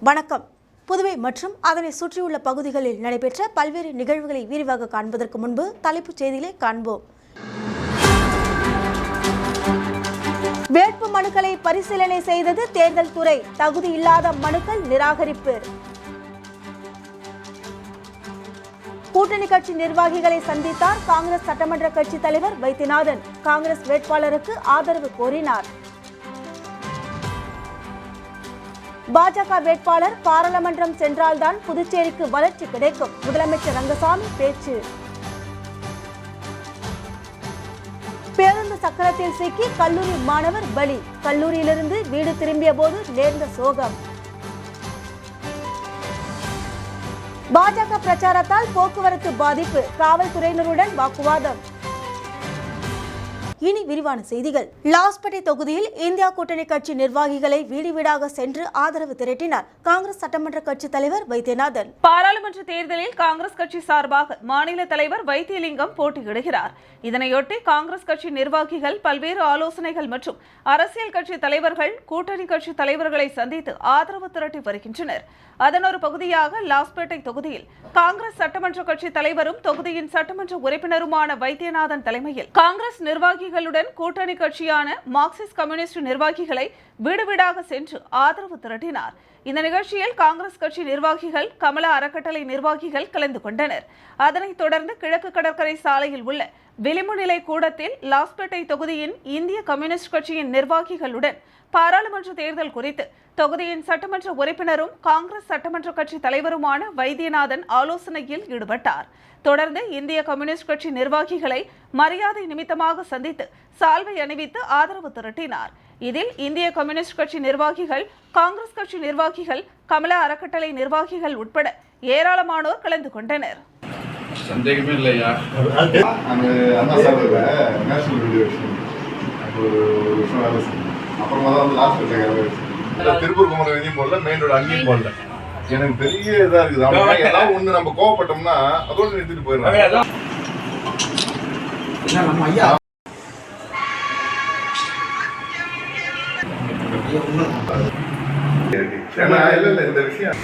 வணக்கம். புதுவை மற்றும் அதனை சுற்றியுள்ள பகுதிகளில் நடைபெற்ற பல்வேறு நிகழ்வுகளை விரிவாக காண்பதற்கு முன்பு தலைப்புச் செய்திகளை காண்போம். வேட்பு மனுக்களை பரிசீலனை செய்தது தேர்தல் துறை. தகுதி இல்லாத மனுக்கள் நிராகரிப்பு. கூட்டணி கட்சி நிர்வாகிகளை சந்தித்தார் காங்கிரஸ் சட்டமன்ற கட்சி தலைவர் வைத்தியநாதன். காங்கிரஸ் வேட்பாளருக்கு ஆதரவு கோரினார். பாஜக வேட்பாளர் பாராளுமன்றம் சென்றால்தான் புதுச்சேரிக்கு வளர்ச்சி கிடைக்கும். முதலமைச்சர் ரங்கசாமி பேச்சு. பேருந்து சக்கரத்தில் சிக்கி கல்லூரி மாணவர் பலி. கல்லூரியிலிருந்து வீடு திரும்பிய போது நேர்ந்த சோகம். பாஜக பிரச்சாரத்தால் போக்குவரத்து பாதிப்பு. காவல்துறையினருடன் வாக்குவாதம். இனி விரிவான செய்திகள். லாஸ்பேட்டை தொகுதியில் இந்தியா கூட்டணி கட்சி நிர்வாகிகளை வீடு வீடாக சென்று ஆதரவு திரட்டினார் காங்கிரஸ் சட்டமன்ற கட்சி தலைவர் வைத்தியநாதன். பாராளுமன்ற தேர்தலில் காங்கிரஸ் கட்சி சார்பாக மாநில தலைவர் வைத்தியலிங்கம் போட்டியிடுகிறார். இதனையொட்டி காங்கிரஸ் கட்சி நிர்வாகிகள் பல்வேறு ஆலோசனைகள் மற்றும் அரசியல் கட்சி தலைவர்கள் கூட்டணி கட்சி தலைவர்களை சந்தித்து ஆதரவு திரட்டி வருகின்றனர். அதன் ஒரு பகுதியாக லாஸ்பேட்டை தொகுதியில் காங்கிரஸ் சட்டமன்ற கட்சி தலைவரும் தொகுதியின் சட்டமன்ற உறுப்பினருமான வைத்தியநாதன் தலைமையில் காங்கிரஸ் நிர்வாகி நிர்வாகிகளுடன் கூட்டணி கட்சியான மார்க்சிஸ்ட் கம்யூனிஸ்ட் நிர்வாகிகளை வீடு வீடாக சென்று ஆதரவு திரட்டினார். இந்த நிகழ்ச்சியில் காங்கிரஸ் கட்சி நிர்வாகிகள் கமல அறக்கட்டளை நிர்வாகிகள் கலந்து கொண்டனர். அதனைத் தொடர்ந்து கிழக்கு கடற்கரை சாலையில் உள்ள விளிம்புநிலை கூடத்தில் லாஸ்பேட்டை தொகுதியின் இந்திய கம்யூனிஸ்ட் கட்சியின் நிர்வாகிகளுடன் பாராளுமன்ற தேர்தல் குறித்து தொகுதியின் சட்டமன்ற உறுப்பினரும் காங்கிரஸ் சட்டமன்ற கட்சி தலைவருமான வைத்தியநாதன் ஆலோசனையில் ஈடுபட்டார். தொடர்ந்து இந்திய கம்யூனிஸ்ட் கட்சி நிர்வாகிகளை மரியாதை நிமித்தமாக சந்தித்து சால்வை அணிவித்து ஆதரவு திரட்டினார். இதில் இந்திய கம்யூனிஸ்ட் கட்சி நிர்வாகிகள் காங்கிரஸ் கட்சி நிர்வாகிகள் கமல அறக்கட்டளை நிர்வாகிகள் உட்பட ஏராளமானோர் கலந்து கொண்டனர். சந்தேகமே இல்லையா அந்த அண்ணா சாப்பிட்ற நேஷனல் வீடியோ ஒரு ஒரு வருஷம் வேலை செஞ்சேன் அப்புறமா தான் வந்து லாஸ்ட் வச்சேன் திருப்பூர் குமரன் எங்கேயும் போடல மெயின் ரோடு அங்கேயும் போடல. எனக்கு பெரிய இதா இருக்குது. அவங்க ஏதாவது ஒண்ணு நம்ம கோவப்பட்டோம்னா அதோட நிறுத்திட்டு போயிடுறாங்க. ஏன்னா இல்ல இல்ல இந்த விஷயம்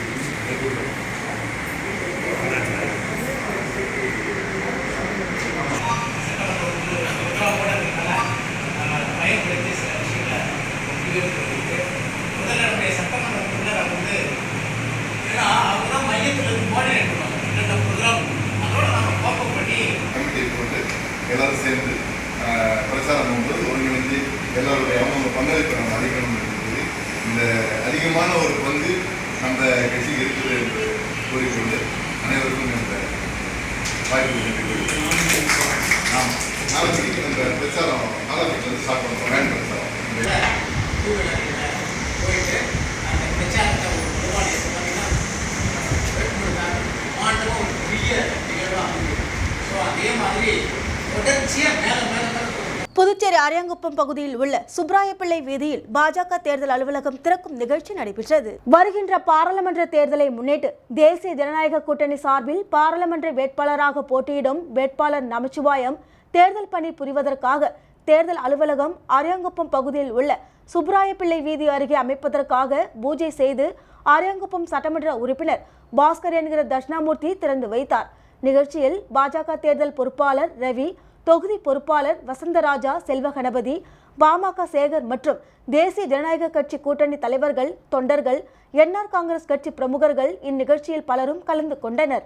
கமிட்டியை போட்டு எல்லாரும் சேர்ந்து ஆஹ், பிரச்சாரம் பண்ணும்போது ஒருங்கிணைந்து எல்லாருடைய அவங்க பங்களிப்பை நம்ம அதிகணும் இருக்குது இந்த அதிகமான ஒரு பங்கு நம்ம கட்சிக்கு இருக்குது என்று கூறிக்கொண்டு அனைவருக்கும் இந்த வாய்ப்பு நன்றி ஆமாம் நாளைக்கு இந்த பிரச்சாரம் நாளைக்கு வந்து ஸ்டார்ட் பண்ணுறோம் வேன் பிரச்சாரம் இந்த போயிட்டு அந்த பிரச்சாரத்தை ஒரு நிர்வாகி சொன்னீங்கன்னா மாண்டமாக ஒரு பெரிய நிகழ்வாக அமையும் ஸோ அதே மாதிரி தொடர்ச்சியாக மேலே மேலே மேலே போகணும் குப்பம் பகுதியில் உள்ள சுப்ராயப்பிள்ளை வீதியில் பாஜக தேர்தல் அலுவலகம் திறக்கும் நிகழ்ச்சி நடைபெற்றது. வருகின்ற பாராளுமன்ற தேர்தலை முன்னிட்டு தேசிய ஜனநாயக கூட்டணி சார்பில் பாராளுமன்ற வேட்பாளராக போட்டியிடும் வேட்பாளர் நமச்சிவாயம் தேர்தல் பணி புரிவதற்காக தேர்தல் அலுவலகம் அரியாங்குப்பம் பகுதியில் உள்ள சுப்ராயப்பிள்ளை வீதி அருகே அமைப்பதற்காக பூஜை செய்து அரியாங்குப்பம் சட்டமன்ற உறுப்பினர் பாஸ்கர் என்கிற தட்சிணாமூர்த்தி திறந்து வைத்தார். நிகழ்ச்சியில் பாஜக தேர்தல் பொறுப்பாளர் ரவி தொகுதி பொறுப்பாளர் வசந்தராஜா செல்வ கணபதி பாமக சேகர் மற்றும் தேசிய ஜனநாயக கட்சி கூட்டணி தலைவர்கள் தொண்டர்கள் என்ஆர் காங்கிரஸ் கட்சி பிரமுகர்கள் இந்நிகழ்ச்சியில் பலரும் கலந்து கொண்டனர்.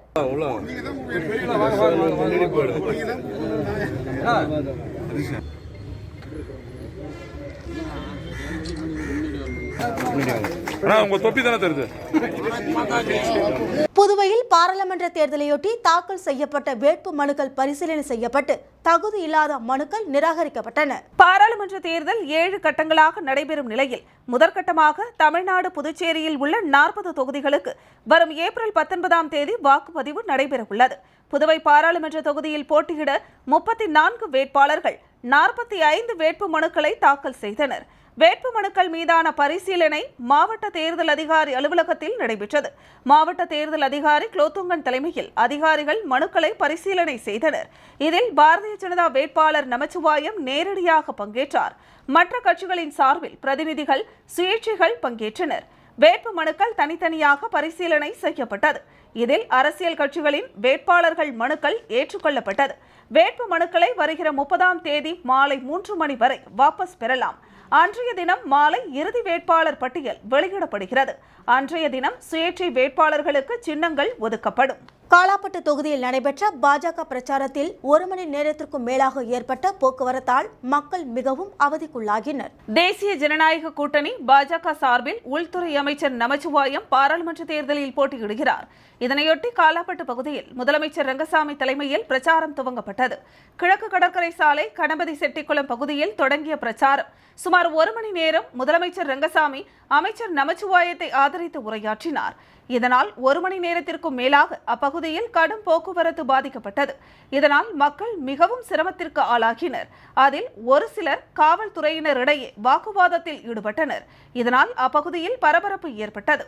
புதுவையில் பாராளுமன்ற தேர்தலையொட்டி தாக்கல் செய்யப்பட்ட வேட்பு மனுக்கள் பரிசீலனை செய்யப்பட்டு தகுதி இல்லாத மனுக்கள் நிராகரிக்கப்பட்டன. பாராளுமன்ற தேர்தல் ஏழு கட்டங்களாக நடைபெறும் நிலையில் முதற்கட்டமாக தமிழ்நாடு புதுச்சேரியில் உள்ள நாற்பது தொகுதிகளுக்கு வரும் ஏப்ரல் பத்தொன்பதாம் தேதி வாக்குப்பதிவு நடைபெறவுள்ளது. புதுவை பாராளுமன்ற தொகுதியில் போட்டியிட முப்பத்தி நான்கு வேட்பாளர்கள் நாற்பத்தி ஐந்து வேட்பு மனுக்களை தாக்கல் செய்தனர். வேட்பு மனுக்கள் மீதான பரிசீலனை மாவட்ட தேர்தல் அதிகாரி அலுவலகத்தில் நடைபெற்றது. மாவட்ட தேர்தல் அதிகாரி குலோத்துங்கன் தலைமையில் அதிகாரிகள் மனுக்களை பரிசீலனை செய்தனர். இதில் பாரதிய ஜனதா வேட்பாளர் நமச்சிவாயம் நேரடியாக பங்கேற்றார். மற்ற கட்சிகளின் சார்பில் பிரதிநிதிகள் சுயேட்சைகள் பங்கேற்றனர். வேட்பு மனுக்கள் தனித்தனியாக பரிசீலனை செய்யப்பட்டது. இதில் அரசியல் கட்சிகளின் வேட்பாளர்கள் மனுக்கள் ஏற்றுக்கொள்ளப்பட்டது. வேட்பு மனுக்களை வருகிற முப்பதாம் தேதி மாலை மூன்று மணி வரை வாபஸ் பெறலாம். அன்றைய தினம் மாலை இறுதி வேட்பாளர் பட்டியல் வெளியிடப்படுகிறது. அன்றைய தினம் சுயேட்சை வேட்பாளர்களுக்கு சின்னங்கள் ஒதுக்கப்படும். காலாப்பட்டு தொகுதியில் நடைபெற்ற பாஜக பிரச்சாரத்தில் ஒரு மணி நேரத்திற்கும் மேலாக ஏற்பட்ட போக்குவரத்தால் மக்கள் மிகவும் அவதிக்குள்ளாகினர். தேசிய ஜனநாயக கூட்டணி பாஜக சார்பில் உள்துறை அமைச்சர் நமச்சிவாயம் பாராளுமன்ற தேர்தலில் போட்டியிடுகிறார். இதனையொட்டி காலாப்பட்டு பகுதியில் முதலமைச்சர் ரங்கசாமி தலைமையில் பிரச்சாரம் துவங்கப்பட்டது. கிழக்கு கடற்கரை சாலை கணபதி செட்டிக்குளம் பகுதியில் தொடங்கிய பிரச்சாரம். சுமார் ஒரு மணி நேரம் முதலமைச்சர் ரங்கசாமி அமைச்சர் நமச்சிவாயத்தை ஆதரித்து உரையாற்றினார். இதனால் ஒரு மணி நேரத்திற்கும் மேலாக அப்பகுதியில் கடும் போக்குவரத்து பாதிக்கப்பட்டது. இதனால் மக்கள் மிகவும் சிரமத்திற்கு ஆளாகினர். அதில் ஒரு சிலர் காவல்துறையினரிடையே வாக்குவாதத்தில் ஈடுபட்டனர். இதனால் அப்பகுதியில் பரபரப்பு ஏற்பட்டது.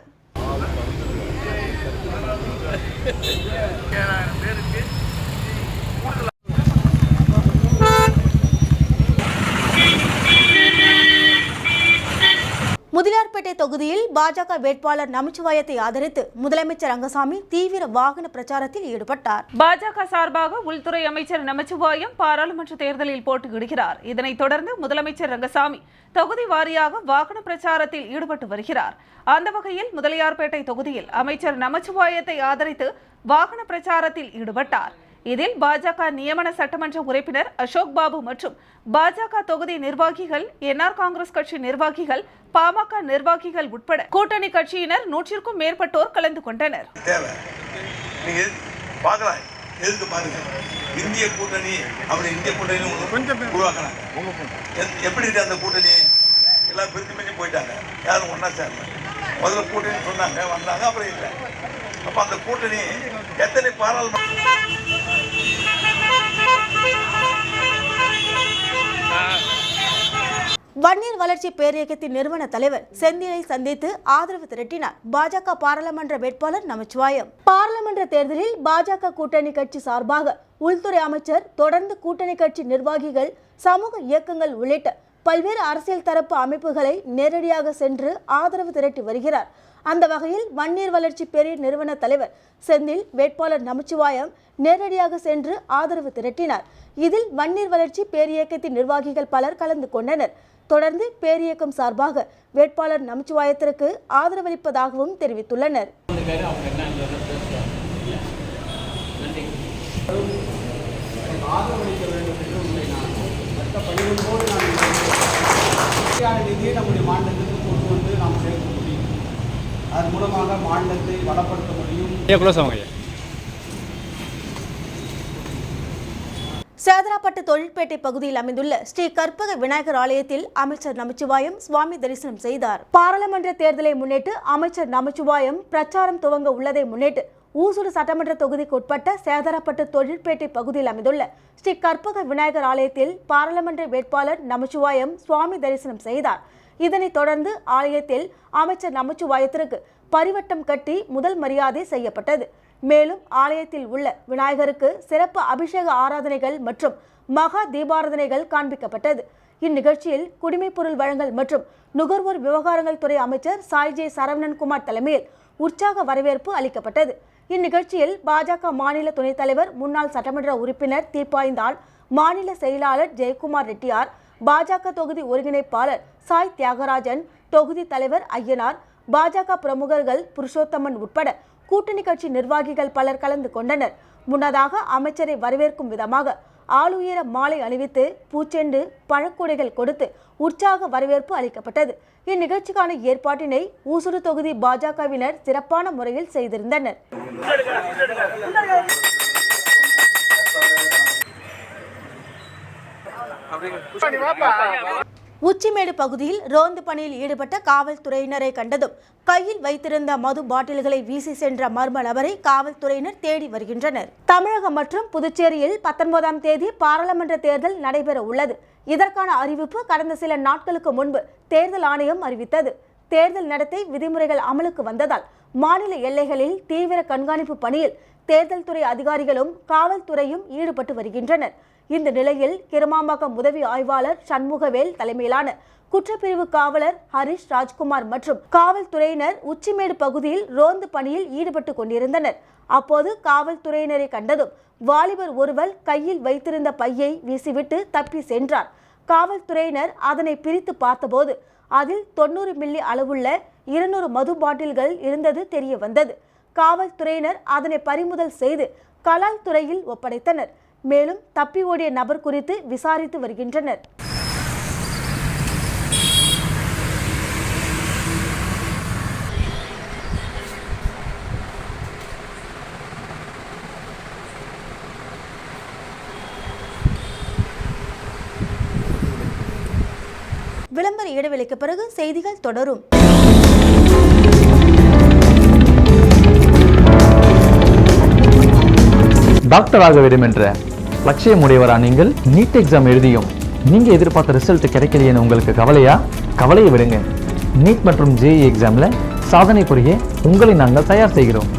முதலியார்பேட்டை தொகுதியில் பாஜக வேட்பாளர் நமச்சிவாயத்தை ஆதரித்து முதலமைச்சர் ரங்கசாமி தீவிர வாகன பிரச்சாரத்தில் ஈடுபட்டார். பாஜக சார்பாக உள்துறை அமைச்சர் நமச்சிவாயம் பாராளுமன்ற தேர்தலில் போட்டியிடுகிறார். இதனைத் தொடர்ந்து முதலமைச்சர் ரங்கசாமி தொகுதி வாரியாக வாகன பிரச்சாரத்தில் ஈடுபட்டு வருகிறார். அந்த வகையில் முதலியார்பேட்டை தொகுதியில் அமைச்சர் நமச்சிவாயத்தை ஆதரித்து வாகன பிரச்சாரத்தில் ஈடுபட்டார். இதில் பாஜக நியமன சட்டமன்ற உறுப்பினர் அசோக் பாபு மற்றும் பாஜக தொகுதி நிர்வாகிகள் என்ஆர் காங்கிரஸ் கட்சி நிர்வாகிகள் பாமக நிர்வாகிகள் உட்பட கூட்டணி கட்சியினர் நூற்றிற்கும் மேற்பட்டோர் கலந்து கொண்டனர். தேவை. நீங்க பார்க்கலாம். பாருங்க. இந்திய கூட்டணி அப்படி இந்திய கூட்டணி ஒண்ணு உருவாக்கினாங்க எப்படி இருக்கு அந்த கூட்டணி? எல்லாம் பிரிஞ்சு பிரிஞ்சு போயிட்டாங்க. யாரும் ஒண்ணா சேரல. முதல்ல கூட்டணி சொன்னாங்க வந்தாங்க அப்புறம் இல்லை. அப்ப அந்த கூட்டணி எத்தனை பாராளுமன்ற வன்னியர் வளர்ச்சி பேரியக்கத்தின் நிறுவன தலைவர் செந்திலை சந்தித்து ஆதரவு திரட்டினார். பாஜக பாராளுமன்ற வேட்பாளர் நமச்சிவாயம். பாராளுமன்ற தேர்தலில் பாஜக கூட்டணி கட்சி சார்பாக உள்துறை அமைச்சர் தொடர்ந்து கூட்டணி கட்சி நிர்வாகிகள் சமூக இயக்கங்கள் உள்ளிட்ட பல்வேறு அரசியல் தரப்பு அமைப்புகளை நேரடியாக சென்று ஆதரவு திரட்டி வருகிறார். அந்த வகையில் வன்னியர் வளர்ச்சி பெரிய நிறுவன தலைவர் செந்தில் வேட்பாளர் நமச்சிவாயம் நேரடியாக சென்று ஆதரவு திரட்டினார். இதில் வன்னியர் வளர்ச்சி பேரியக்கத்தின் நிர்வாகிகள் பலர் கலந்து கொண்டனர். தொடர்ந்து பேரியக்கம் சார்பாக வேட்பாளர் நமச்சிவாயத்திற்கு ஆதரவளிப்பதாகவும் தெரிவித்துள்ளனர். நிதியை நம்முடைய மாநிலத்திற்கு கொண்டு வந்து நாம் சேர்க்க முடியும் அதன் மூலமாக மாநிலத்தை வளப்படுத்த முடியும். சேதராப்பட்டு தொழிற்பேட்டை பகுதியில் அமைந்துள்ள ஸ்ரீ கற்பக விநாயகர் ஆலயத்தில் அமைச்சர் நமச்சிவாயம் சுவாமி தரிசனம் செய்தார். பாராளுமன்ற தேர்தலை முன்னிட்டு அமைச்சர் நமச்சிவாயம் பிரச்சாரம் துவங்க உள்ளதை முன்னிட்டு ஊசூர் சட்டமன்ற தொகுதிக்கு உட்பட்ட சேதராப்பட்டு தொழிற்பேட்டை பகுதியில் அமைந்துள்ள ஸ்ரீ கற்பக விநாயகர் ஆலயத்தில் பாராளுமன்ற வேட்பாளர் நமச்சிவாயம் சுவாமி தரிசனம் செய்தார். இதனைத் தொடர்ந்து ஆலயத்தில் அமைச்சர் நமச்சிவாயத்திற்கு பரிவட்டம் கட்டி முதல் மரியாதை செய்யப்பட்டது. மேலும் ஆலயத்தில் உள்ள விநாயகருக்கு சிறப்பு அபிஷேக ஆராதனைகள் மற்றும் மகா தீபாராதனைகள் காண்பிக்கப்பட்டது. இந்நிகழ்ச்சியில் குடிமைப்பொருள் வழங்கல் மற்றும் நுகர்வோர் விவகாரங்கள் துறை அமைச்சர் சாய்ஜே சரவணன்குமார் தலைமையில் உற்சாக வரவேற்பு அளிக்கப்பட்டது. இந்நிகழ்ச்சியில் பாஜக மாநில துணைத் தலைவர் முன்னாள் சட்டமன்ற உறுப்பினர் தீப்பாய்ந்தாள் மாநில செயலாளர் ஜெயக்குமார் ரெட்டியார் பாஜக தொகுதி ஒருங்கிணைப்பாளர் சாய் தியாகராஜன் தொகுதி தலைவர் ஐயனார் பாஜக பிரமுகர்கள் புருஷோத்தமன் உட்பட கூட்டணி கட்சி நிர்வாகிகள் பலர் கலந்து கொண்டனர். முன்னதாக அமைச்சரை வரவேற்கும் விதமாக ஆளுயர மாலை அணிவித்து பூச்செண்டு பழக்கூடைகள் கொடுத்து உற்சாக வரவேற்பு அளிக்கப்பட்டது. இந்நிகழ்ச்சிக்கான ஏற்பாட்டினை ஊசுறு தொகுதி பாஜகவினர் சிறப்பான முறையில் செய்திருந்தனர். உச்சிமேடு பகுதியில் ரோந்து பணியில் ஈடுபட்ட காவல்துறையினரை கண்டதும் கையில் வைத்திருந்த மது பாட்டில்களை வீசி சென்ற மர்ம நபரை காவல்துறையினர் தேடி வருகின்றனர். தமிழகம் மற்றும் புதுச்சேரியில் பத்தொன்பதாம் தேதி பாராளுமன்ற தேர்தல் நடைபெற உள்ளது. இதற்கான அறிவிப்பு கடந்த சில நாட்களுக்கு முன்பு தேர்தல் ஆணையம் அறிவித்தது. தேர்தல் நடத்தை விதிமுறைகள் அமலுக்கு வந்ததால் மாநில எல்லைகளில் தீவிர கண்காணிப்பு பணியில் தேர்தல் துறை அதிகாரிகளும் காவல்துறையும் ஈடுபட்டு வருகின்றனர். இந்த நிலையில் கிருமாம்பாக்கம் உதவி ஆய்வாளர் சண்முகவேல் தலைமையிலான குற்றப்பிரிவு காவலர் ஹரிஷ் ராஜ்குமார் மற்றும் காவல்துறையினர் உச்சிமேடு பகுதியில் ரோந்து பணியில் ஈடுபட்டு கொண்டிருந்தனர். அப்போது காவல்துறையினரை கண்டதும் வாலிபர் ஒருவர் கையில் வைத்திருந்த பையை வீசிவிட்டு தப்பி சென்றார். காவல்துறையினர் அதனை பிரித்து பார்த்தபோது அதில் தொண்ணூறு மில்லி அளவுள்ள இருநூறு மது பாட்டில்கள் இருந்தது தெரிய வந்தது காவல்துறையினர் அதனை பறிமுதல் செய்து கலால் துறையில் ஒப்படைத்தனர். மேலும் தப்பி ஓடிய நபர் குறித்து விசாரித்து வருகின்றனர். விளம்பர இடைவெளிக்கு பிறகு செய்திகள் தொடரும். டாக்டர் ஆக வேண்டும் என்ற லட்சியமுடையவரா நீங்கள்? நீட் எக்ஸாம் எழுதியும். நீங்க எதிர்பார்த்த ரிசல்ட் கிடைக்கலையேன்னு உங்களுக்கு கவலையா? கவலையை விடுங்க. நீட் மற்றும் ஜேஇ எக்ஸாம்ல சாதனை புரிய உங்களை நாங்கள் தயார் செய்கிறோம்.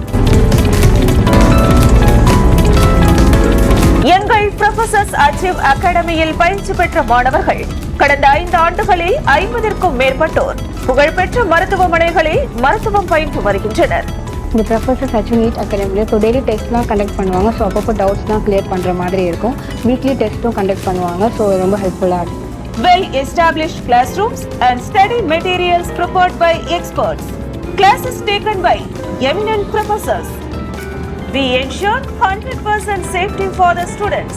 எங்கள் ப்ரொஃபசர்ஸ் அச்சீவ் அகாடமியில் பயிற்சி பெற்ற மாணவர்கள் கடந்த ஐந்து ஆண்டுகளில் ஐம்பதிற்கும் மேற்பட்டோர் புகழ்பெற்ற மருத்துவமனைகளில் மருத்துவம் பயின்று வருகின்றனர். இந்த ப்ரொஃபஸர்ஸ் ஆக்சுவலி நீட் அகாடமியில் ஸோ டெய்லி டெஸ்ட்லாம் கண்டக்ட் பண்ணுவாங்க ஸோ அப்பப்போ டவுட்ஸ்லாம் கிளியர் பண்ணுற மாதிரி இருக்கும் வீக்லி டெஸ்ட்டும் கண்டக்ட் பண்ணுவாங்க ஸோ ரொம்ப ஹெல்ப்ஃபுல்லாக இருக்கும் well established classrooms and study materials prepared by experts. Classes taken by eminent professors. We ensure 100% safety for the students.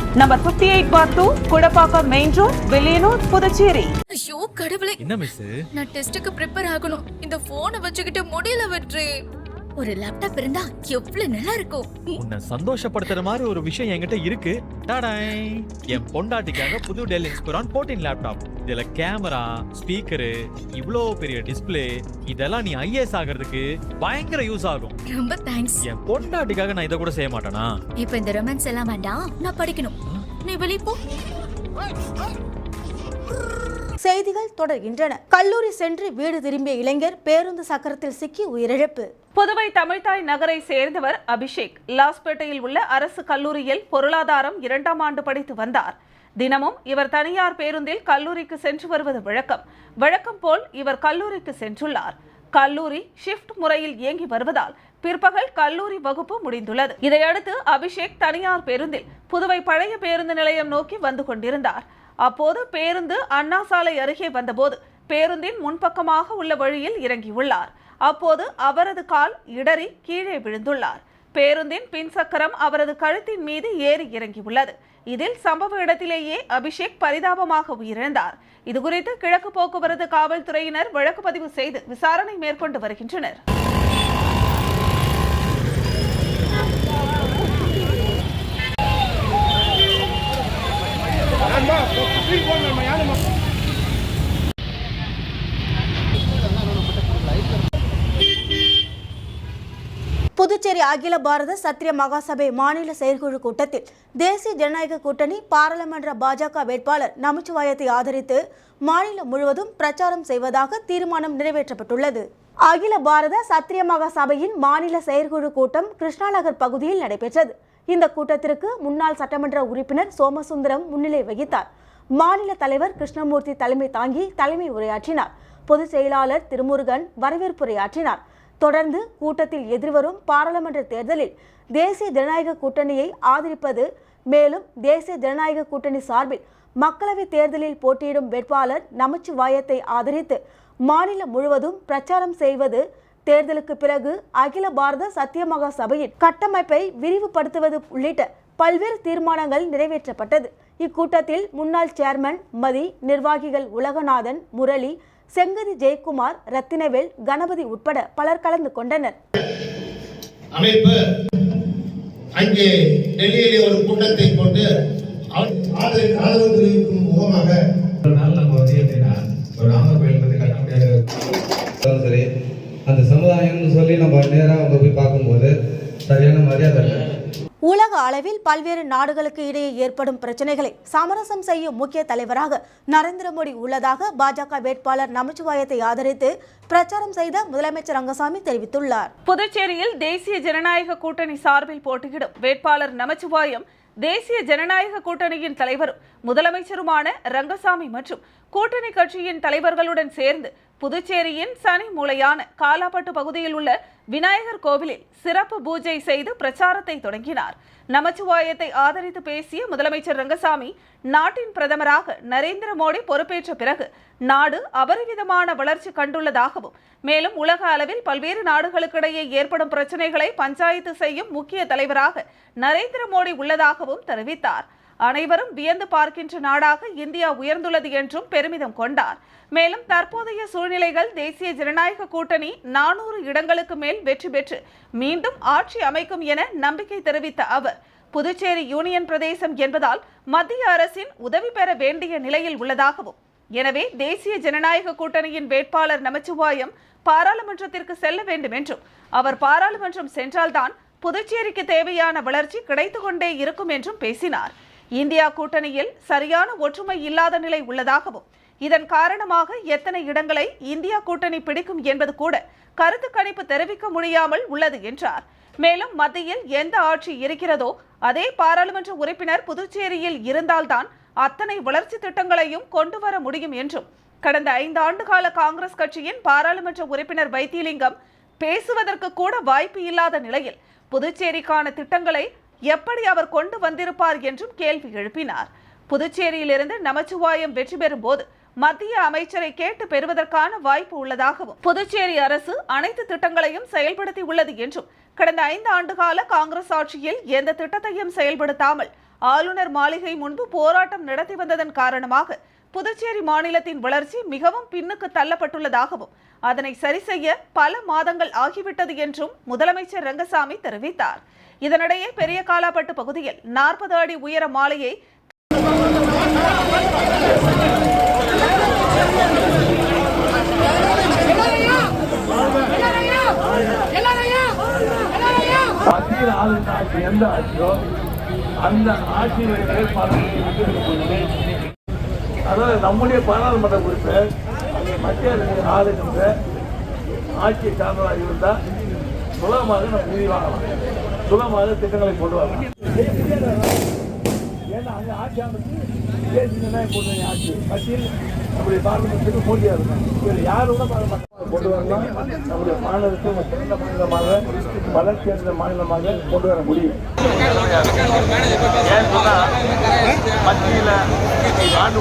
Number 58 bar 2, Kudapaka Main Road, Villianur, Puducherry. ஐயோ கடவுளே. என்ன மிஸ் நான் டெஸ்ட்டுக்கு ப்ரிப்பேர் ஆகணும். இந்த போனை வச்சுக்கிட்டு முடியல வெற்றி. ஒரு லேப்டாப் இருந்தா எவ்வளவு நல்லா இருக்கும். உன்னை சந்தோஷப்படுத்துற மாதிரி ஒரு விஷயம் என்கிட்ட இருக்கு. டாடாய். என் பொண்டாட்டிக்காக புது டெல் இன்ஸ்பிரான் போர்டீன் லேப்டாப் இதுல கேமரா ஸ்பீக்கரு இவ்ளோ பெரிய டிஸ்ப்ளே இதெல்லாம் நீ ஐஏஎஸ் ஆகிறதுக்கு பயங்கர யூஸ் ஆகும். ரொம்ப தேங்க்ஸ் என் பொண்டாட்டிக்காக நான் இதை கூட செய்ய மாட்டேனா? இப்போ இந்த ரொமான்ஸ் எல்லாம் வேண்டாம் நான் படிக்கணும். நீ வெளிய போ. செய்திகள் தொடர்கின்றன. கல்லூரி சென்று வீடு திரும்பிய இளைஞர் பேருந்து சக்கரத்தில் சிக்கி உயிரிழப்பு. புதுவை தமிழ்தாய் நகரை சேர்ந்தவர் அபிஷேக். லாஸ்பேட்டையில் உள்ள அரசு கல்லூரியில் பொருளாதாரம் இரண்டாம் ஆண்டு படித்து வந்தார். தினமும் இவர் தனியார் பேருந்தில் கல்லூரிக்கு சென்று வருவது வழக்கம். வழக்கம் போல் இவர் கல்லூரிக்கு சென்றுள்ளார். கல்லூரி ஷிஃப்ட் முறையில் இயங்கி வருவதால் பிற்பகல் கல்லூரி வகுப்பு முடிந்துள்ளது. இதையடுத்து அபிஷேக் தனியார் பேருந்தில் புதுவை பழைய பேருந்து நிலையம் நோக்கி வந்து கொண்டிருந்தார். அப்போது பேருந்து அண்ணா சாலை அருகே வந்தபோது பேருந்தின் முன்பக்கமாக உள்ள வழியில் இறங்கியுள்ளார். அப்போது அவரது கால் இடறி கீழே விழுந்துள்ளார். பேருந்தின் பின்சக்கரம் அவரது கழுத்தின் மீது ஏறி இறங்கியுள்ளது. இதில் சம்பவ இடத்திலேயே அபிஷேக் பரிதாபமாக உயிரிழந்தார். இதுகுறித்து கிழக்கு போக்குவரத்து காவல்துறையினர் வழக்கு பதிவு செய்து விசாரணை மேற்கொண்டு வருகின்றனர். புதுச்சேரி அகில பாரத சத்திரிய மகாசபை மாநில செயற்குழு கூட்டத்தில் தேசிய ஜனநாயக கூட்டணி பாராளுமன்ற பாஜக வேட்பாளர் நமச்சிவாயத்தை ஆதரித்து மாநிலம் முழுவதும் பிரச்சாரம் செய்வதாக தீர்மானம் நிறைவேற்றப்பட்டுள்ளது. அகில பாரத சத்திரிய மகாசபையின் மாநில செயற்குழு கூட்டம் கிருஷ்ணாநகர் பகுதியில் நடைபெற்றது. இந்த கூட்டத்திற்கு முன்னாள் சட்டமன்ற உறுப்பினர் சோமசுந்தரம் முன்னிலை வகித்தார். மாநில தலைவர் கிருஷ்ணமூர்த்தி தலைமை தாங்கி தலைமை உரையாற்றினார். பொதுச் செயலாளர் திருமுருகன் வரவேற்புரையாற்றினார் தொடர்ந்து கூட்டத்தில் எதிர்வரும் பாராளுமன்ற தேர்தலில் தேசிய ஜனநாயக கூட்டணியை ஆதரிப்பது மேலும் தேசிய ஜனநாயக கூட்டணி சார்பில் மக்களவைத் தேர்தலில் போட்டியிடும் வேட்பாளர் நமச்சிவாயத்தை ஆதரித்து மாநிலம் முழுவதும் பிரச்சாரம் செய்வது தேர்தலுக்கு பிறகு அகில பாரத சத்தியமகா சபையின் கட்டமைப்பை விரிவுபடுத்துவது உள்ளிட்ட பல்வேறு தீர்மானங்கள் நிறைவேற்றப்பட்டது. இக்கூட்டத்தில் முன்னாள் சேர்மன் மதி நிர்வாகிகள் உலகநாதன் முரளி செங்கதி ஜெயக்குமார் ரத்தினவேல் கணபதி உட்பட பலர் கலந்து கொண்டனர். அமைப்பு அங்கே டெல்லியிலே ஒரு கூட்டத்தை ஆதரவு தெரிவிக்கும் முகமாக ஒரு நாள் நம்ம வந்து எப்படின்னா ஒரு ராமர் கோயில் வந்து கட்ட முடியாது. அந்த சமுதாயம்னு சொல்லி நம்ம நேராக அவங்க போய் பார்க்கும்போது சரியான மரியாதை இல்லை உலக அளவில் பல்வேறு நாடுகளுக்கு இடையே ஏற்படும் பிரச்சனைகளை சமரசம் செய்யும் முக்கிய தலைவராக நரேந்திர மோடி உள்ளதாக பாஜக வேட்பாளர் நமச்சிவாயத்தை ஆதரித்து பிரச்சாரம் செய்த முதலமைச்சர் ரங்கசாமி தெரிவித்துள்ளார். புதுச்சேரியில் தேசிய ஜனநாயக கூட்டணி சார்பில் போட்டியிடும் வேட்பாளர் நமச்சிவாயம் தேசிய ஜனநாயக கூட்டணியின் தலைவரும் முதலமைச்சருமான ரங்கசாமி மற்றும் கூட்டணி கட்சியின் தலைவர்களுடன் சேர்ந்து புதுச்சேரியின் சனி மூலையான காலாப்பட்டு பகுதியில் உள்ள விநாயகர் கோவிலில் சிறப்பு பூஜை செய்து பிரச்சாரத்தை தொடங்கினார். நமச்சிவாயத்தை ஆதரித்து பேசிய முதலமைச்சர் ரங்கசாமி நாட்டின் பிரதமராக நரேந்திர மோடி பொறுப்பேற்ற பிறகு நாடு அபரிவிதமான வளர்ச்சி கண்டுள்ளதாகவும் மேலும் உலக அளவில் பல்வேறு நாடுகளுக்கிடையே ஏற்படும் பிரச்சனைகளை பஞ்சாயத்து செய்யும் முக்கிய தலைவராக நரேந்திர மோடி உள்ளதாகவும் தெரிவித்தார். அனைவரும் வியந்து பார்க்கின்ற நாடாக இந்தியா உயர்ந்துள்ளது என்றும் பெருமிதம் கொண்டார். மேலும் தற்போதைய சூழ்நிலைகள் தேசிய ஜனநாயக கூட்டணி நானூறு இடங்களுக்கு மேல் வெற்றி பெற்று மீண்டும் ஆட்சி அமைக்கும் என நம்பிக்கை தெரிவித்த அவர். புதுச்சேரி யூனியன் பிரதேசம் என்பதால் மத்திய அரசின் உதவி பெற வேண்டிய நிலையில் உள்ளதாகவும் எனவே தேசிய ஜனநாயக கூட்டணியின் வேட்பாளர் நமச்சிவாயம் பாராளுமன்றத்திற்கு செல்ல வேண்டும் என்றும் அவர் பாராளுமன்றம் சென்றால்தான் புதுச்சேரிக்கு தேவையான வளர்ச்சி கிடைத்து கொண்டே இருக்கும் என்றும் பேசினார். இந்தியா கூட்டணியில் சரியான ஒற்றுமை இல்லாத நிலை உள்ளதாகவும் இதன் காரணமாக எத்தனை இடங்களை இந்தியா கூட்டணி பிடிக்கும் என்பது கூட கருத்து கணிப்பு தெரிவிக்க முடியாமல் உள்ளது என்றார். மேலும் மத்தியில் எந்த ஆட்சி இருக்கிறதோ அதே பாராளுமன்ற உறுப்பினர் புதுச்சேரியில் இருந்தால்தான் அத்தனை வளர்ச்சி திட்டங்களையும் கொண்டு வர முடியும் என்றும் கடந்த ஐந்து ஆண்டுகால காங்கிரஸ் கட்சியின் பாராளுமன்ற உறுப்பினர் வைத்தியலிங்கம் பேசுவதற்கு கூட வாய்ப்பு இல்லாத நிலையில் புதுச்சேரிக்கான திட்டங்களை எப்படி அவர் கொண்டு வந்திருப்பார் என்றும் கேள்வி எழுப்பினார். புதுச்சேரியிலிருந்து நமச்சிவாயம் வெற்றி பெறும் போது மத்திய அமைச்சரை கேட்டு பெறுவதற்கான வாய்ப்பு உள்ளதாகவும் புதுச்சேரி அரசு அனைத்து திட்டங்களையும் செயல்படுத்தி உள்ளது என்றும் கடந்த ஐந்து ஆண்டுகால காங்கிரஸ் ஆட்சியில் எந்த திட்டத்தையும் செயல்படுத்தாமல் ஆளுநர் மாளிகை முன்பு போராட்டம் நடத்தி வந்ததன் காரணமாக புதுச்சேரி மாநிலத்தின் வளர்ச்சி மிகவும் பின்னுக்கு தள்ளப்பட்டுள்ளதாகவும் அதனை சரி செய்ய பல மாதங்கள் ஆகிவிட்டது என்றும் முதலமைச்சர் ரங்கசாமி தெரிவித்தார். இதனிடையே பெரிய காலாப்பட்டு பகுதியில் நாற்பது அடி உயர மாலையை மத்தியில் ஆட்சி எந்த ஆட்சியோ அந்த ஆட்சியினுடைய வேட்பாளர்களை அதனால் நம்முடைய பாராளுமன்ற உறுப்பினர் மத்திய அரசு ஆளுகின்ற ஆட்சி சார்ந்ததாக இருந்தால் சுலபமாக நம்ம நிதி வாங்கலாம். சுலபமாக திட்டங்களை கொண்டு வரலாம். ஏன்னா அங்கே ஆட்சி அமைச்சு தேசிய ஜனநாயக ஆட்சி மத்தியில் நம்முடைய பார்லிமெண்ட்டுக்கு போட்டியாக இருக்கும் இதில் யாரோட கொண்டு வரலாம் நம்முடைய மாநிலத்தை சிறந்த மாநிலமாக வளர்ச்சி அடைந்த மாநிலமாக கொண்டு வர முடியும் மத்தியில் ஆண்டு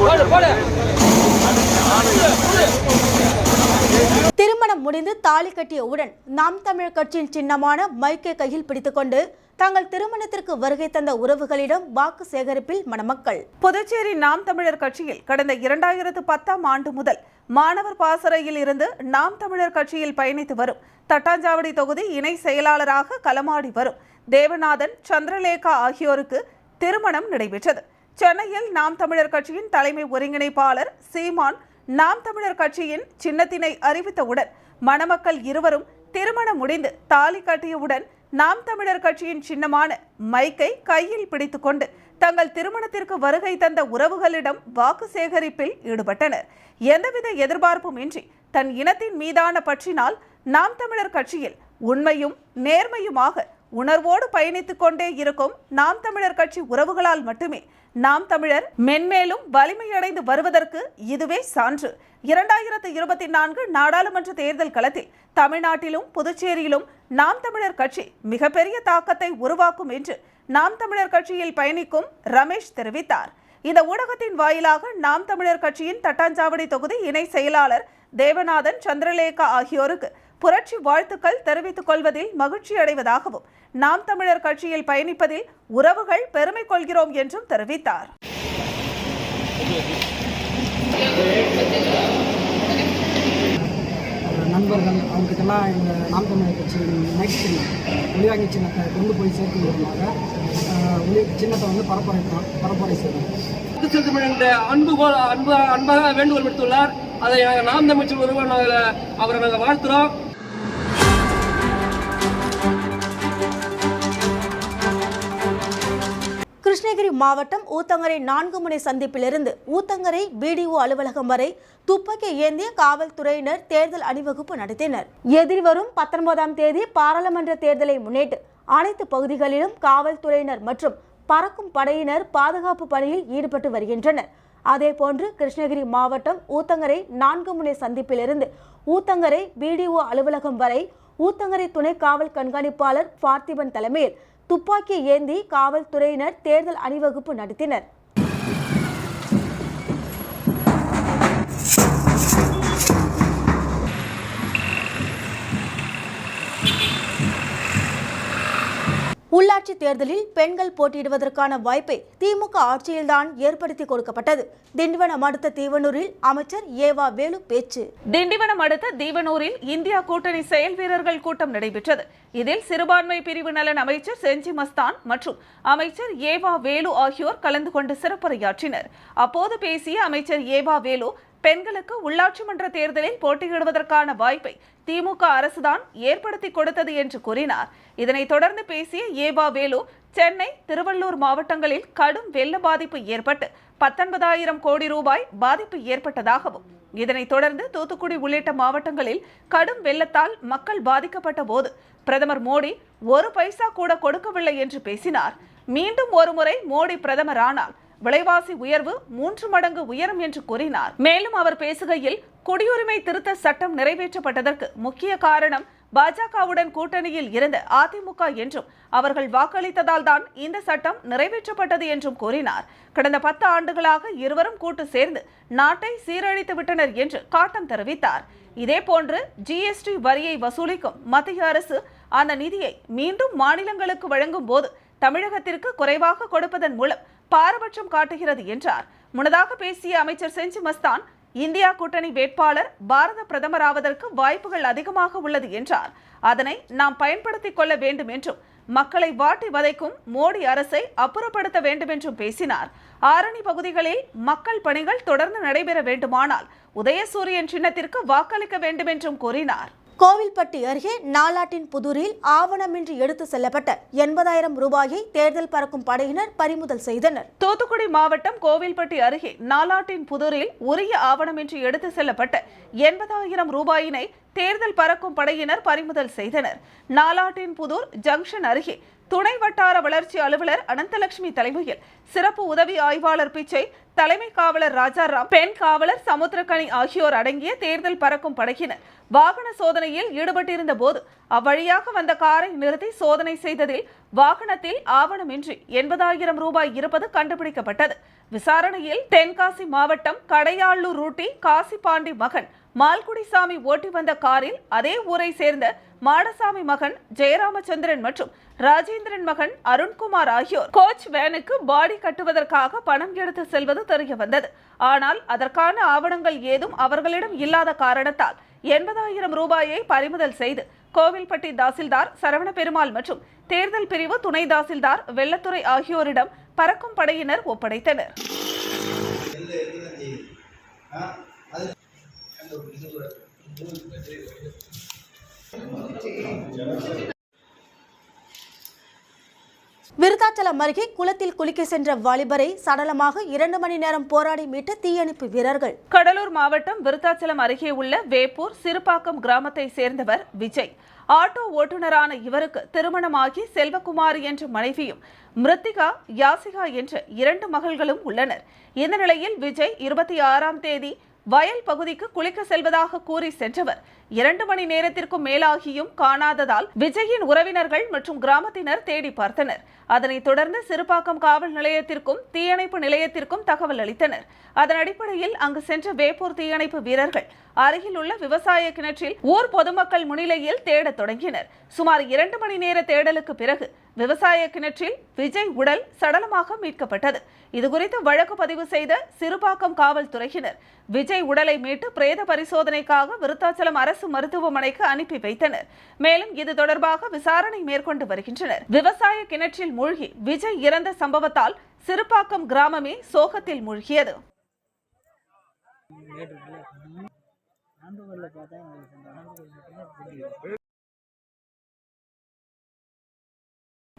திருமணம் முடிந்து தாலி கட்டியவுடன் நாம் தமிழ் கட்சியின் சின்னமான மைக்கை கையில் பிடித்துக்கொண்டு தங்கள் திருமணத்திற்கு வருகை தந்த உறவுகளிடம் வாக்கு சேகரிப்பில் மணமக்கள். புதுச்சேரி நாம் தமிழர் கட்சியில் கடந்த இரண்டாயிரத்து பத்தாம் ஆண்டு முதல் மாணவர் பாசறையில் இருந்து நாம் தமிழர் கட்சியில் பயணித்து வரும் தட்டாஞ்சாவடி தொகுதி இணை செயலாளராக களமாடி வரும் தேவநாதன் சந்திரலேகா ஆகியோருக்கு திருமணம் நடைபெற்றது. சென்னையில் நாம் தமிழர் கட்சியின் தலைமை ஒருங்கிணைப்பாளர் சீமான் நாம் தமிழர் கட்சியின் சின்னத்தினை அறிவித்தவுடன் மணமக்கள் இருவரும் திருமணம் முடிந்து தாலி கட்டியவுடன் நாம் தமிழர் கட்சியின் சின்னமான மைக்கை கையில் பிடித்துக்கொண்டு தங்கள் திருமணத்திற்கு வருகை தந்த உறவுகளிடம் வாக்கு சேகரிப்பில் ஈடுபட்டனர். எந்தவித எதிர்பார்ப்பும் இன்றி தன் இனத்தின் மீதான பற்றினால் நாம் தமிழர் கட்சியில் உண்மையும் நேர்மையுமாக உணர்வோடு பயணித்துக் கொண்டே இருக்கும் நாம் தமிழர் கட்சி உறவுகளால் மட்டுமே நாம் தமிழர் மென்மேலும் வலிமையடைந்து வருவதற்கு இதுவே சான்று. இரண்டாயிரத்து இருபத்தி நான்கு நாடாளுமன்ற தேர்தல் களத்தில் தமிழ்நாட்டிலும் புதுச்சேரியிலும் நாம் தமிழர் கட்சி மிகப்பெரிய தாக்கத்தை உருவாக்கும் என்று நாம் தமிழர் கட்சியில் பயணிக்கும் ரமேஷ் தெரிவித்தார். இந்த ஊடகத்தின் வாயிலாக நாம் தமிழர் கட்சியின் தட்டாஞ்சாவடி தொகுதி இணை செயலாளர் தேவநாதன் சந்திரலேகா ஆகியோருக்கு புரட்சி வாழ்த்துக்கள் தெரிவித்துக் கொள்வதில் மகிழ்ச்சி அடைவதாகவும் நாம் தமிழர் கட்சியில் பயணிப்பதில் உறவுகள் பெருமை கொள்கிறோம் என்றும் தெரிவித்தார். நண்பர்கள் அவங்ககிட்டலாம் எங்கள் நாம் தமிழர் கட்சியின் மைக் சின்னம் ஒளிவாங்கி சின்னத்தை கொண்டு போய் விதமாக ஆஹ், ஒளி சின்னத்தை வந்து பரப்புரை பரப்புரை செய்வோம் அன்பு போல அன்பு அன்பாக வேண்டுகோள் விடுத்துள்ளார். அதை நாம் தமிழ் ஒருவர் நாங்கள் அவரை நாங்கள் வாழ்த்துறோம். கிருஷ்ணகிரி மாவட்டம் ஊத்தங்கரை நான்கு முனை சந்திப்பிலிருந்து ஊத்தங்கரை பிடிஓ அலுவலகம் வரை துப்பாக்கி ஏந்திய காவல்துறையினர் தேர்தல் அணிவகுப்பு நடத்தினர். எதிர்வரும் பத்தொன்பதாம் தேதி பாராளுமன்ற தேர்தலை முன்னிட்டு அனைத்து பகுதிகளிலும் காவல்துறையினர் மற்றும் பறக்கும் படையினர் பாதுகாப்பு பணியில் ஈடுபட்டு வருகின்றனர். அதேபோன்று கிருஷ்ணகிரி மாவட்டம் ஊத்தங்கரை நான்கு முனை சந்திப்பிலிருந்து ஊத்தங்கரை பிடிஓ அலுவலகம் வரை ஊத்தங்கரை துணை காவல் கண்காணிப்பாளர் பார்த்திபன் தலைமையில் துப்பாக்கி ஏந்தி காவல்துறையினர் தேர்தல் அணிவகுப்பு நடத்தினர். உள்ளாட்சி தேர்தலில் பெண்கள் போட்டியிடுவதற்கான வாய்ப்பை திமுக ஆட்சியில்தான் ஏற்படுத்தி கொடுக்கப்பட்டது. திண்டிவனம் அடுத்த தீவனூரில் அமைச்சர் ஏவா வேலு பேச்சு. திண்டிவனம் அடுத்த தீவனூரில் இந்தியா கூட்டணி செயல் வீரர்கள் கூட்டம் நடைபெற்றது. இதில் சிறுபான்மை பிரிவு நலன் அமைச்சர் செஞ்சி மஸ்தான் மற்றும் அமைச்சர் ஏவா வேலு ஆகியோர் கலந்து கொண்டு சிறப்புரையாற்றினர். அப்போது பேசிய அமைச்சர் ஏவா வேலு பெண்களுக்கு உள்ளாட்சி மன்ற தேர்தலில் போட்டியிடுவதற்கான வாய்ப்பை திமுக அரசுதான் ஏற்படுத்தி கொடுத்தது என்று கூறினார். இதனைத் தொடர்ந்து பேசிய ஏவா வேலு சென்னை திருவள்ளூர் மாவட்டங்களில் கடும் வெள்ள பாதிப்பு ஏற்பட்டு பத்தொன்பதாயிரம் கோடி ரூபாய் பாதிப்பு ஏற்பட்டதாகவும் இதனைத் தொடர்ந்து தூத்துக்குடி உள்ளிட்ட மாவட்டங்களில் கடும் வெள்ளத்தால் மக்கள் பாதிக்கப்பட்ட போது பிரதமர் மோடி ஒரு பைசா கூட கொடுக்கவில்லை என்று பேசினார். மீண்டும் ஒருமுறை மோடி பிரதமர் ஆனால் விலைவாசி உயர்வு மூன்று மடங்கு உயரும் என்று கூறினார். மேலும் அவர் பேசுகையில் குடியுரிமை திருத்த சட்டம் நிறைவேற்றப்பட்டதற்கு முக்கிய காரணம் பாஜகவுடன் கூட்டணியில் இருந்த அதிமுக என்றும் அவர்கள் வாக்களித்ததால் தான் இந்த சட்டம் நிறைவேற்றப்பட்டது என்றும் கூறினார். கடந்த பத்து ஆண்டுகளாக இருவரும் கூட்டு சேர்ந்து நாட்டை சீரழித்து விட்டனர் என்று காட்டம் தெரிவித்தார். இதேபோன்று ஜிஎஸ்டி வரியை வசூலிக்கும் மத்திய அரசு அந்த நிதியை மீண்டும் மாநிலங்களுக்கு வழங்கும் போது தமிழகத்திற்கு குறைவாக கொடுப்பதன் மூலம் பாரபட்சம் காட்டுகிறது என்றார். முன்னதாக பேசிய அமைச்சர் செஞ்சி மஸ்தான் இந்தியா கூட்டணி வேட்பாளர் பாரத பிரதமராவதற்கு வாய்ப்புகள் அதிகமாக உள்ளது என்றார். அதனை நாம் பயன்படுத்திக் கொள்ள வேண்டும் என்றும் மக்களை வாட்டி வதைக்கும் மோடி அரசை அப்புறப்படுத்த வேண்டும் என்றும் பேசினார். ஆரணி பகுதிகளில் மக்கள் பணிகள் தொடர்ந்து நடைபெற வேண்டுமானால் உதயசூரியன் சின்னத்திற்கு வாக்களிக்க வேண்டும் என்றும் கூறினார். கோவில்பட்டி அருகே நாலாட்டின் புதூரில் ஆவணமின்றி எடுத்து செல்லப்பட்ட எண்பதாயிரம் ரூபாயை தேர்தல் பறக்கும் படையினர் பறிமுதல் செய்தனர். தூத்துக்குடி மாவட்டம் கோவில்பட்டி அருகே நாலாட்டின் புதூரில் உரிய ஆவணமின்றி எடுத்து செல்லப்பட்ட எண்பதாயிரம் ரூபாயினை தேர்தல் பறக்கும் படையினர் பறிமுதல் செய்தனர். நாலாட்டின் புதூர் ஜங்ஷன் அருகே துணை வட்டார வளர்ச்சி அலுவலர் அனந்தலட்சுமி தலைமையில் சிறப்பு உதவி ஆய்வாளர் பிச்சை தலைமை காவலர் ராஜாராம் பெண் காவலர் சமுத்திரக்கனி ஆகியோர் அடங்கிய தேர்தல் பறக்கும் படையினர். வாகன சோதனையில் ஈடுபட்டிருந்த போது அவ்வழியாக வந்த காரை நிறுத்தி சோதனை செய்ததில் வாகனத்தில் ஆவணமின்றி எண்பதாயிரம் ரூபாய் இருப்பது கண்டுபிடிக்கப்பட்டது. விசாரணையில் தென்காசி மாவட்டம் கடையாளூர் ரூட்டி காசிபாண்டி மகன் மால்குடிசாமி ஓட்டி வந்த காரில் அதே ஊரை சேர்ந்த மாடசாமி மகன் ஜெயராமச்சந்திரன் மற்றும் ராஜேந்திரன் மகன் அருண்குமார் ஆகியோர். கோச் வேனுக்கு பாடி கட்டுவதற்காக பணம் எடுத்து செல்வது தெரிய வந்தது. ஆனால் அதற்கான ஆவணங்கள் ஏதும் அவர்களிடம் இல்லாத காரணத்தால் எண்பதாயிரம் ரூபாயை பறிமுதல் செய்து கோவில்பட்டி தாசில்தார் சரவண பெருமாள் மற்றும் தேர்தல் பிரிவு துணை தாசில்தார் வெள்ளத்துறை ஆகியோரிடம் பறக்கும் படையினர் ஒப்படைத்தனர். விருத்தாச்சலம் அருகே குளத்தில் குளிக்க சென்ற வாலிபரை சடலமாக இரண்டு மணி நேரம் போராடி மீட்ட தீயணைப்பு வீரர்கள். கடலூர் மாவட்டம் விருத்தாச்சலம் அருகே உள்ள வேப்பூர் சிறுபாக்கம் கிராமத்தை சேர்ந்தவர் விஜய். ஆட்டோ ஓட்டுநரான இவருக்கு திருமணமாகி செல்வகுமார் என்ற மனைவியும் மிருத்திகா யாசிகா என்ற இரண்டு மகள்களும் உள்ளனர். இந்த நிலையில் விஜய் இருபத்தி ஆறாம் தேதி வயல் பகுதிக்கு குளிக்க செல்வதாக கூறி சென்றவர். இரண்டு மணி நேரத்திற்கும் மேலாகியும் காணாததால் விஜயின் உறவினர்கள் மற்றும் கிராமத்தினர் தேடி பார்த்தனர். அதனைத் தொடர்ந்து சிறுபாக்கம் காவல் நிலையத்திற்கும் தீயணைப்பு நிலையத்திற்கும் தகவல் அளித்தனர். அதன் அடிப்படையில் அங்கு சென்ற வேப்பூர் தீயணைப்பு வீரர்கள் அருகில் உள்ள விவசாய கிணற்றில் ஊர் பொதுமக்கள் முன்னிலையில் தேடத் தொடங்கினர். சுமார் இரண்டு மணி நேர தேடலுக்கு பிறகு விவசாய கிணற்றில் விஜய் உடல் சடலமாக மீட்கப்பட்டது. இதுகுறித்து வழக்கு பதிவு செய்த சிறுபாக்கம் காவல்துறையினர் விஜய் உடலை மீட்டு பிரேத பரிசோதனைக்காக விருத்தாச்சலம் அரசு மருத்துவமனைக்கு அனுப்பி வைத்தனர். மேலும் இது தொடர்பாக விசாரணை மேற்கொண்டு வருகின்றனர். விவசாய கிணற்றில் மூழ்கி விஜய் இறந்த சம்பவத்தால் சிறுபாக்கம் கிராமமே சோகத்தில் மூழ்கியது.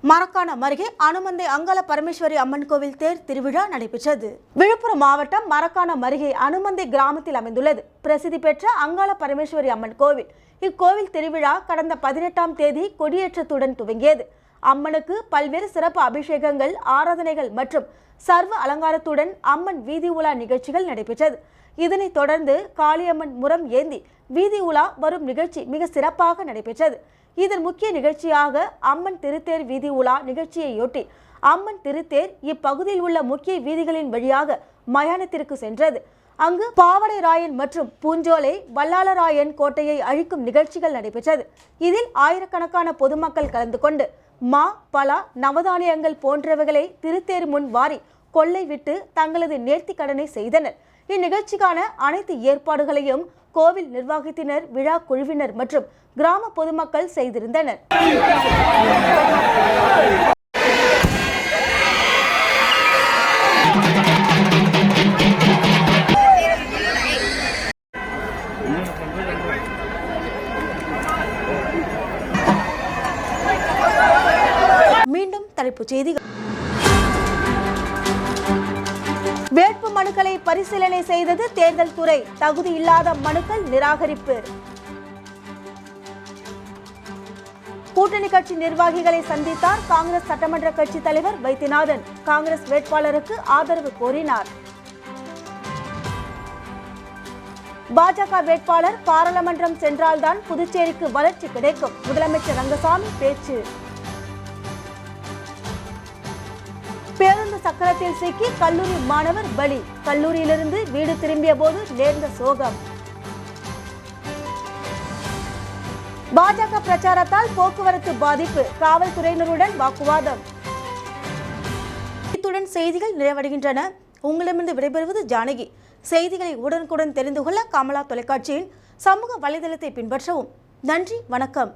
மரக்காணம் அருகே அனுமந்தை அங்காள பரமேஸ்வரி அம்மன் கோவில் தேர் திருவிழா நடைபெற்றது. விழுப்புரம் மாவட்டம் மரக்காணம் அருகே அனுமந்தை கிராமத்தில் அமைந்துள்ளது. பிரசித்தி பெற்ற அங்காள பரமேஸ்வரி அம்மன் கோவில். இக்கோவில் திருவிழா கடந்த பதினெட்டாம் தேதி கொடியேற்றத்துடன் துவங்கியது. அம்மனுக்கு பல்வேறு சிறப்பு அபிஷேகங்கள் ஆராதனைகள் மற்றும் சர்வ அலங்காரத்துடன் அம்மன் வீதி உலா நிகழ்ச்சிகள் நடைபெற்றது. இதனைத் தொடர்ந்து காளியம்மன் முரம் ஏந்தி வீதி உலா வரும் நிகழ்ச்சி மிக சிறப்பாக நடைபெற்றது. இதன் முக்கிய நிகழ்ச்சியாக அம்மன் திருத்தேர் வீதி உலா நிகழ்ச்சியையொட்டி அம்மன் திருத்தேர் இப்பகுதியில் உள்ள முக்கிய வீதிகளின் வழியாக மயானத்திற்கு சென்றது. அங்கு பாவடை ராயன் மற்றும் பூஞ்சோலை வல்லாளராயன் கோட்டையை அழிக்கும் நிகழ்ச்சிகள் நடைபெற்றது. இதில் ஆயிரக்கணக்கான பொதுமக்கள் கலந்து கொண்டு மா பலா நவதானியங்கள் போன்றவைகளை திருத்தேர் முன் வாரி கொள்ளை விட்டு தங்களது நேர்த்தி கடனை செய்தனர். இந்நிகழ்ச்சிக்கான அனைத்து ஏற்பாடுகளையும் கோவில் நிர்வாகத்தினர் விழா குழுவினர் மற்றும் கிராம பொதுமக்கள் செய்திருந்தனர். மீண்டும் தலைப்புச் செய்திகள். மனுக்களை பரிசீலனை செய்தது தேர்தல் துறை. தகுதி இல்லாத மனுக்கள் நிராகரிப்பு. கூட்டணி கட்சி நிர்வாகிகளை சந்தித்தார் காங்கிரஸ் சட்டமன்ற கட்சி தலைவர் வைத்தியநாதன். காங்கிரஸ் வேட்பாளருக்கு ஆதரவு கோரினார். பாஜக வேட்பாளர் பாராளுமன்றம் சென்றால்தான் புதுச்சேரிக்கு வளர்ச்சி கிடைக்கும். முதலமைச்சர் ரங்கசாமி பேச்சு. சக்கரத்தில் சிக்கி கல்லூரி மாணவர் பலி. கல்லூரியிலிருந்து வீடு திரும்பிய போது நேர்ந்த சோகம். பாஜக பிரச்சாரத்தால் போக்குவரத்து பாதிப்பு. காவல்துறையினருடன் வாக்குவாதம். இத்துடன் செய்திகள் நிறைவடைகின்றன. உங்களிடமிருந்து விடைபெறுவது ஜானகி. செய்திகளை உடனுக்குடன் தெரிந்து கொள்ள கமலா தொலைக்காட்சியின் சமூக வலைதளத்தை பின்பற்றவும். நன்றி வணக்கம்.